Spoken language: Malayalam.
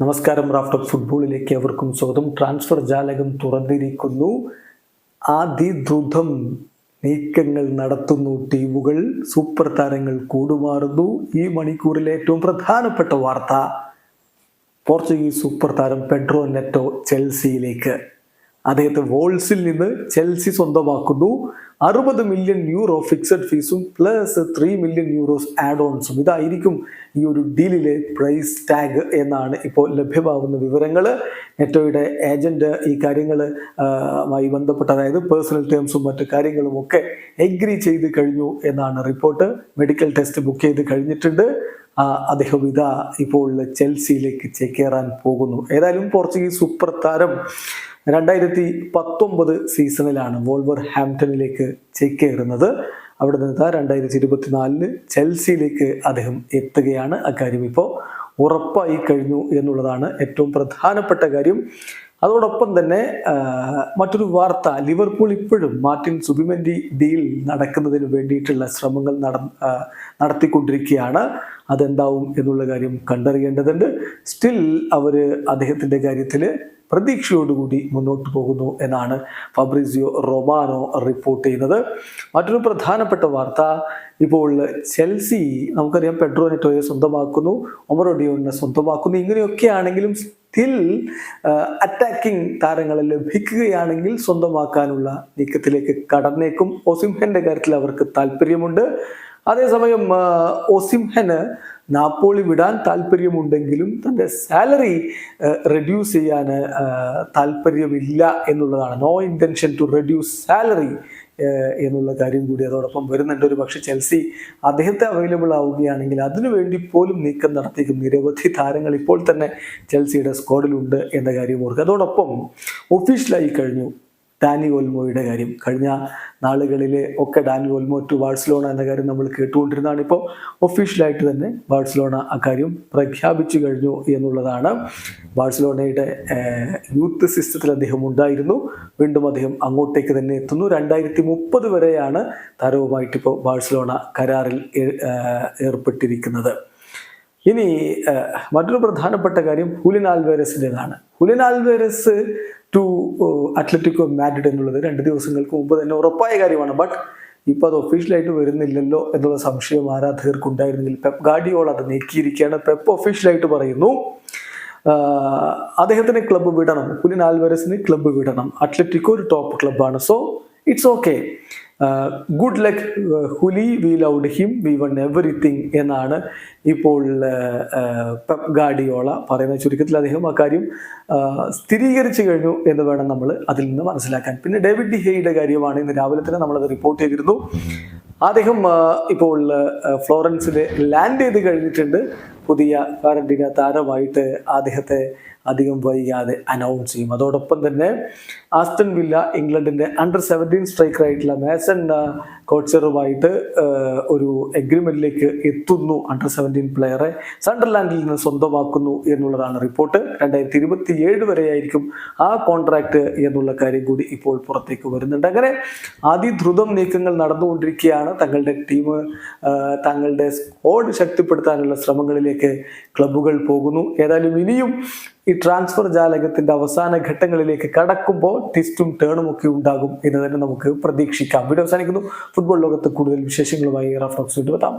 നമസ്കാരം റാഫ്റ്റർ ഫുട്ബോളിലേക്ക് അവർക്കും സ്വാഗതം. ട്രാൻസ്ഫർ ജാലകം തുറന്നിരിക്കുന്നു. അതിദ്രുതം നീക്കങ്ങൾ നടത്തുന്നു ടീമുകൾ. സൂപ്പർ താരങ്ങൾ കൂടുമാറുന്നു. ഈ മണിക്കൂറിലെ ഏറ്റവും പ്രധാനപ്പെട്ട വാർത്ത പോർച്ചുഗീസ് സൂപ്പർ താരം പെഡ്രോ നെറ്റോ ചെൽസിയിലേക്ക്. അദ്ദേഹത്തെ വോൾസിൽ നിന്ന് ചെൽസി സ്വന്തമാക്കുന്നു. അറുപത് മില്യൺ യൂറോ ഫിക്സഡ് ഫീസും plus three million euros add ഓൺസും ഇതായിരിക്കും ഈ ഒരു ഡീലിലെ പ്രൈസ് ടാഗ് എന്നാണ് ഇപ്പോൾ ലഭ്യമാകുന്ന വിവരങ്ങൾ നെറ്റോയുടെ ഏജന്റ് ഈ കാര്യങ്ങൾ ബന്ധപ്പെട്ട അതായത് പേഴ്സണൽ ടേംസും മറ്റു കാര്യങ്ങളും ഒക്കെ എഗ്രി ചെയ്ത് കഴിഞ്ഞു എന്നാണ് റിപ്പോർട്ട് മെഡിക്കൽ ടെസ്റ്റ് ബുക്ക് ചെയ്ത് കഴിഞ്ഞിട്ടുണ്ട്. അദ്ദേഹം ഇതാ ഇപ്പോൾ ചെൽസിയിലേക്ക് ചേക്കേറാൻ പോകുന്നു. ഏതായാലും പോർച്ചുഗീസ് സൂപ്പർ താരം രണ്ടായിരത്തി പത്തൊമ്പത് സീസണിലാണ് വോൾവർ ഹാംപ്ടണിലേക്ക് ചേക്കേറുന്നത്. അവിടെ നിന്ന് രണ്ടായിരത്തി ഇരുപത്തിനാലിൽ ചെൽസിയിലേക്ക് അദ്ദേഹം എത്തുകയാണ്. അക്കാര്യം ഇപ്പോൾ ഉറപ്പായി കഴിഞ്ഞു എന്നുള്ളതാണ് ഏറ്റവും പ്രധാനപ്പെട്ട കാര്യം. അതോടൊപ്പം തന്നെ മറ്റൊരു വാർത്ത ലിവർപൂൾ ഇപ്പോഴും മാർട്ടിൻ സുബിമെൻഡി ഡീൽ നടക്കുന്നതിന് വേണ്ടിയിട്ടുള്ള ശ്രമങ്ങൾ നട നടത്തിക്കൊണ്ടിരിക്കുകയാണ്. അതെന്താവും എന്നുള്ള കാര്യം കണ്ടറിയേണ്ടതുണ്ട്. സ്റ്റിൽ അവർ അദ്ദേഹത്തിന്റെ കാര്യത്തിൽ പ്രതീക്ഷയോടുകൂടി മുന്നോട്ട് പോകുന്നു എന്നാണ് ഫബ്രിസിയോ റൊമാനോ റിപ്പോർട്ട് ചെയ്യുന്നത്. മറ്റൊരു പ്രധാനപ്പെട്ട വാർത്ത ഇപ്പോൾ ചെൽസി നമുക്കറിയാം പെഡ്രോ നെറ്റോയെ സ്വന്തമാക്കുന്നു ഒമറോഡിയോനെ സ്വന്തമാക്കുന്നു. ഇങ്ങനെയൊക്കെ ആണെങ്കിലും സ്റ്റിൽ അറ്റാക്കിംഗ് താരങ്ങളെ ലഭിക്കുകയാണെങ്കിൽ സ്വന്തമാക്കാനുള്ള നീക്കത്തിലേക്ക് കടന്നേക്കും. ഒസിംഹന്റെ കാര്യത്തിൽ അവർക്ക് താല്പര്യമുണ്ട്. അതേസമയം ഒസിംഹന് നാപ്പോളി വിടാൻ താല്പര്യമുണ്ടെങ്കിലും തന്റെ സാലറി റെഡ്യൂസ് ചെയ്യാൻ താല്പര്യമില്ല എന്നുള്ളതാണ്. No intention to reduce salary എന്നുള്ള കാര്യം കൂടി അതോടൊപ്പം വരുന്നുണ്ട്. ഒരു പക്ഷേ ചെൽസി അദ്ദേഹത്തെ അവൈലബിൾ ആവുകയാണെങ്കിൽ അതിനുവേണ്ടി പോലും നീക്കം നടത്തിക്കും നിരവധി താരങ്ങൾ ഇപ്പോൾ തന്നെ ചെൽസിയുടെ സ്ക്വാഡിലുണ്ട് എന്ന കാര്യം ഓർക്കുക. അതോടൊപ്പം ഒഫീഷ്യലായി കഴിഞ്ഞു. ഡാനി ഓൽമോയുടെ കാര്യം. കഴിഞ്ഞ നാളുകളിൽ ഒക്കെ ഡാനി ഓൽമോ ടു ബാഴ്സലോണ എന്ന കാര്യം നമ്മൾ കേട്ടുകൊണ്ടിരുന്നതാണ്. ഇപ്പോൾ ഒഫീഷ്യലായിട്ട് തന്നെ ബാഴ്സലോണ അക്കാര്യം പ്രഖ്യാപിച്ചു കഴിഞ്ഞു എന്നുള്ളതാണ്. ബാഴ്സലോണയുടെ യൂത്ത് സിസ്റ്റത്തിൽ അദ്ദേഹം ഉണ്ടായിരുന്നു. വീണ്ടും അദ്ദേഹം അങ്ങോട്ടേക്ക് തന്നെ എത്തുന്നു. രണ്ടായിരത്തി മുപ്പത് വരെയാണ് താരവുമായിട്ട് ഇപ്പോൾ ബാഴ്സലോണ കരാറിൽ ഏർപ്പെട്ടിരിക്കുന്നത്. ഇനി മറ്റൊരു പ്രധാനപ്പെട്ട കാര്യം Julian ആൽവേരസിന്റെതാണ്. Julian Alvarez to Atletico Madrid എന്നുള്ളത് രണ്ട് ദിവസങ്ങൾക്ക് മുമ്പ് തന്നെ ഉറപ്പായ കാര്യമാണ്. ബട്ട് ഇപ്പോൾ അത് ഒഫീഷ്യലായിട്ട് വരുന്നില്ലല്ലോ എന്നുള്ള സംശയം ആരാധകർക്ക് ഉണ്ടായിരുന്നെങ്കിൽ പെപ്പ് ഗാഡിയോൾ അത് നീക്കിയിരിക്കുകയാണ്. പെപ്പ് ഒഫീഷ്യലായിട്ട് പറയുന്നു അദ്ദേഹത്തിന് ക്ലബ്ബ് വിടണം. ഹുലിൻ ആൽവരസിന് ക്ലബ്ബ് വിടണം. അത്ലറ്റിക്കോ ഒരു top ക്ലബ്ബാണ് so it's okay good luck Juli we loved him we won everything എന്നാണ് ഇപ്പോൾ പെപ് പെപ്പ് ഗാഡിയോള പറയുന്ന ചുരുക്കത്തിൽ അദ്ദേഹം അക്കാര്യം കാര്യം സ്ഥിരീകരിച്ചു കഴിഞ്ഞു എന്ന് വേണം നമ്മൾ അതിൽ നിന്ന് മനസ്സിലാക്കാൻ. പിന്നെ ഡേവിഡ് ഡി കാര്യമാണ് ഇന്ന് രാവിലെ തന്നെ നമ്മളത് റിപ്പോർട്ട് ചെയ്തിരുന്നു. അദ്ദേഹം ഇപ്പോൾ ഫ്ലോറൻസിൽ ലാൻഡ് ചെയ്ത് കഴിഞ്ഞിട്ടുണ്ട്. പുതിയ ക്വാറന്റീന താരമായിട്ട് അദ്ദേഹത്തെ അധികം വൈകാതെ അനൗൺസ് ചെയ്യും. അതോടൊപ്പം തന്നെ ആസ്റ്റൺ വില്ല ഇംഗ്ലണ്ടിന്റെ അണ്ടർ സെവന്റീൻ സ്ട്രൈക്കറായിട്ടുള്ള മേസൺ കോച്ചറുമായിട്ട് ഒരു എഗ്രിമെന്റിലേക്ക് എത്തുന്നു അണ്ടർ സെവന്റീൻ പ്ലെയറെ സണ്ടർലാൻഡിൽ നിന്ന് സ്വന്തമാക്കുന്നു എന്നുള്ളതാണ് റിപ്പോർട്ട് രണ്ടായിരത്തി ഇരുപത്തി ഏഴ് വരെയായിരിക്കും ആ കോൺട്രാക്ട് എന്നുള്ള കാര്യം കൂടി ഇപ്പോൾ പുറത്തേക്ക് വരുന്നുണ്ട്. അങ്ങനെ അതിദ്രുതം നീക്കങ്ങൾ നടന്നുകൊണ്ടിരിക്കുകയാണ് തങ്ങളുടെ ടീം തങ്ങളുടെ സ്കോഡ് ശക്തിപ്പെടുത്താനുള്ള ശ്രമങ്ങളിലേക്ക് ക്ലബ്ബുകൾ പോകുന്നു. ഏതായാലും ഇനിയും ഈ ട്രാൻസ്ഫർ ജാലകത്തിന്റെ അവസാന ഘട്ടങ്ങളിലേക്ക് കടക്കുമ്പോൾ ട്വിസ്റ്റും ടേണും ഒക്കെ ഉണ്ടാകും എന്ന് തന്നെ നമുക്ക് പ്രതീക്ഷിക്കാം. വീഡിയോ അവസാനിക്കുന്നു. ഫുട്ബോൾ ലോകത്ത് കൂടുതൽ വിശേഷങ്ങളുമായി റഫ്ലക്സ് എത്താം